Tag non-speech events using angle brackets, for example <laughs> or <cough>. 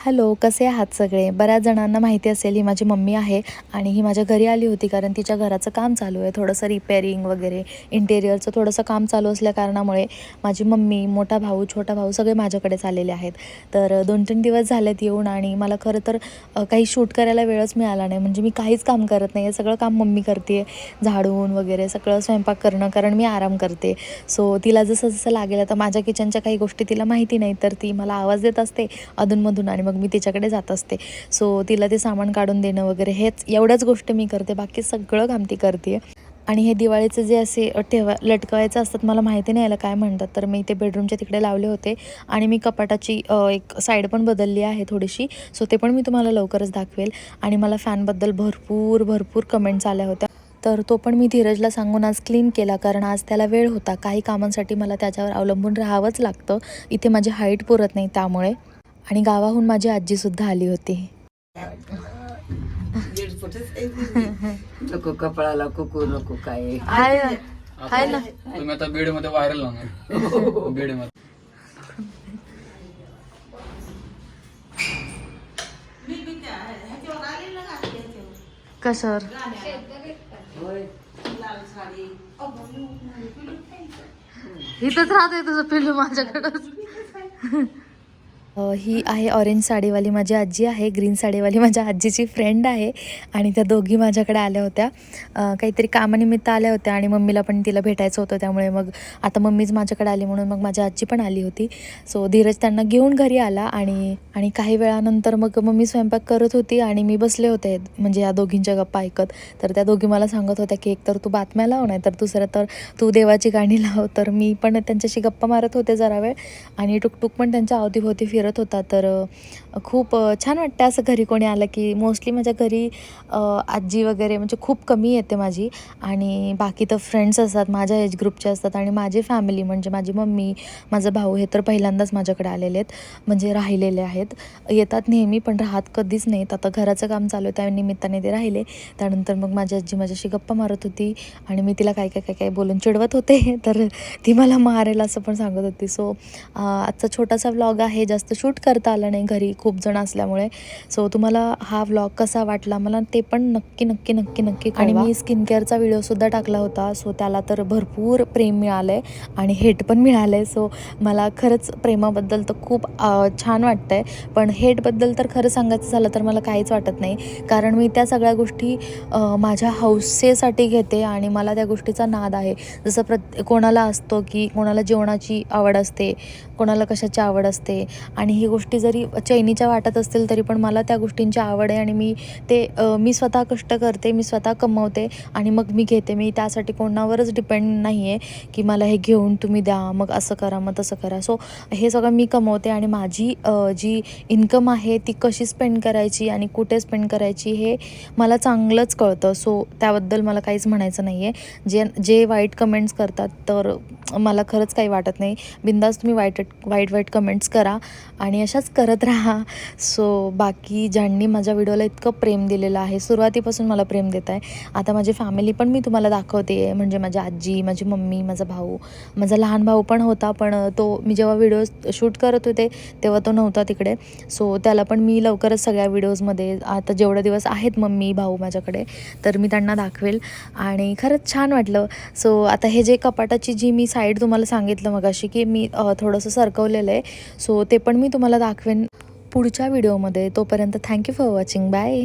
Hello कसे आहात सगळे? बऱ्याच जणांना माहिती असेल ही माझी मम्मी आहे आणि ही माझ्या घरी आली होती कारण तिच्या घराचं काम चालू आहे. थोडंसं रिपेअरिंग वगैरे इंटेरियरचं थोडंसं काम चालू असल्या कारणामुळे माझी मम्मी मोठा भाऊ छोटा भाऊ सगळे माझ्याकडेच आलेले आहेत. तर दोन तीन दिवस झालेत येऊन आणि मला खरं तर काही शूट करायला वेळच मिळाला नाही. म्हणजे मी काहीच काम करत नाही. आहे सगळं काम मम्मी करते. झाडून वगैरे सगळं स्वयंपाक करणं कारण मी आराम करते. सो तिला जसं जसं लागेल आता माझ्या किचनच्या काही गोष्टी तिला माहिती नाही तर ती मला आवाज देत असते अधूनमधून आणि मग मी तिच्याकडे जात असते. सो तिला ते सामान काढून देणं वगैरे हेच एवढ्याच गोष्टी मी करते. बाकी सगळं काम ती करते आणि हे दिवाळीचं जे असे ठेवा लटकवायचं असतात मला माहिती नाही याला काय म्हणतात. तर मी ते बेडरूमच्या तिकडे लावले होते. आणि मी कपाटाची एक साईड पण बदलली आहे थोडीशी. सो ते पण मी तुम्हाला लवकरच दाखवेल. आणि मला फॅनबद्दल भरपूर भरपूर कमेंट्स आल्या होत्या. तर तो पण मी धीरजला सांगून आज क्लीन केला. कारण आज त्याला वेळ होता. काही कामांसाठी मला त्याच्यावर अवलंबून राहावंच लागतं. इथे माझी हाईट पुरत नाही त्यामुळे. आणि गावाहून माझी आजीसुद्धा आली होती. फुटच आहे. नको कुकू नको काय. हाय हाय ना. तुम्ही आता बीडमध्ये व्हायरल होणार. बीडमध्ये कशावर इथंच राहते तुझं पिल्लू माझ्याकडंच अ, ही आहे ऑरेंज साडीवाली माझी आजी आहे ग्रीन साडीवाली <laughs> माझ्या आजीची फ्रेंड आहे आणि त्या दोघी माझ्याकडे आल्या होत्या. काहीतरी कामानिमित्त आल्या होत्या आणि मम्मीला पण तिला भेटायचं होतं त्यामुळे मग आता मम्मीच माझ्याकडे आली म्हणून मग माझी आजी पण आली होती. सो धीरज त्यांना घेऊन घरी आला आणि आणि काही वेळानंतर मग मम्मी स्वयंपाक करत होती आणि मी बसले होते म्हणजे या दोघींच्या गप्पा ऐकत. तर त्या दोघी मला सांगत होत्या की एक तर तू बातम्या लाव नाही तर दुसरं तर तू देवाची गाणी लाव. तर मी पण त्यांच्याशी गप्पा मारत होते जरा वेळ आणि टुकटुक पण त्यांच्या अवतीभोवती फिर फिरत होता तर खूप छान वाटतं असं घरी कोणी आलं की मोस्टली माझ्या घरी आजी वगैरे म्हणजे खूप कमी येते माझी आणि बाकी तर फ्रेंड्स असतात माझ्या एज ग्रुपचे असतात आणि माझी फॅमिली म्हणजे माझी मम्मी माझा भाऊ हे तर पहिल्यांदाच माझ्याकडे आलेले आहेत म्हणजे राहिलेले आहेत. येतात नेहमी पण राहत कधीच नाहीत. आता घराचं काम चालू आहे त्या निमित्ताने ते राहिले. त्यानंतर मग माझी आजी माझ्याशी गप्पा मारत होती आणि मी तिला काय काय काय काय बोलून चिडवत होते <laughs> तर ती मला मारेल असं पण सांगत होती. सो आजचा छोटासा व्लॉग आहे जास्त शूट करता आलं नाही घरी. खूप जण असल्यामुळे. सो तुम्हाला हा व्लॉग कसा वाटला मला ते पण नक्की नक्की नक्की नक्की आणि मी स्किन केअरचा व्हिडिओसुद्धा टाकला होता. सो त्याला तर भरपूर प्रेम मिळालं आहे आणि हेट पण मिळालं आहे सो मला खरंच प्रेमाबद्दल तर खूप छान वाटतं आहे पण हेटबद्दल तर खरं सांगायचं झालं तर मला काहीच वाटत नाही. कारण मी त्या सगळ्या गोष्टी माझ्या हौसेसाठी घेते आणि मला त्या गोष्टीचा नाद आहे. जसं प्रत कोणाला असतो की कोणाला जेवणाची आवड असते कोणाला कशाची आवड असते आणि ही गोष्टी जरी चुकीच्या वाटत असतील तरी पण मला त्या गोष्टींची आवड आहे आणि मी ते मी स्वतः कष्ट करते मी स्वतः कमवते आणि मग मी घेते. मी त्यासाठी कोणावरच डिपेंड नाही आहे की मला हे घेऊन तुम्ही द्या मग असं करा मग तसं करा. सो हे सगळं मी कमवते आणि माझी जी इन्कम आहे ती कशी स्पेंड करायची आणि कुठे स्पेंड करायची हे मला चांगलंच कळतं. सो त्याबद्दल मला काहीच म्हणायचं नाही आहे जे जे वाईट कमेंट्स करतात तर मला खरंच काही वाटत नाही. बिंदास तुम्ही वाईट वाईट वाईट कमेंट्स करा आणि अशाच करत राहा. सो बाकी ज्यांनी माझ्या व्हिडिओला इतकं प्रेम दिलेलं आहे सुरुवातीपासून मला प्रेम देत आहे. आता माझी फॅमिली पण मी तुम्हाला दाखवते आहे म्हणजे माझी आजी माझी मम्मी माझा भाऊ माझा लहान भाऊ पण होता पण तो मी जेव्हा व्हिडिओ शूट करत होते तेव्हा तो नव्हता तिकडे. सो त्याला पण मी लवकरच सगळ्या व्हिडिओजमध्ये आता जेवढे दिवस आहेत मम्मी भाऊ माझ्याकडे तर मी त्यांना दाखवेल. आणि खरंच छान वाटलं. सो आता हे जे कपाटाची जी मी साईड तुम्हाला सांगितलं मग अशी की मी थोडंसं सरकवलेलं आहे सो ते पण मी तुम्हाला दाखवेन. पुढच्या व्हिडिओमध्ये. तोपर्यंत थँक्यू फॉर वॉचिंग बाय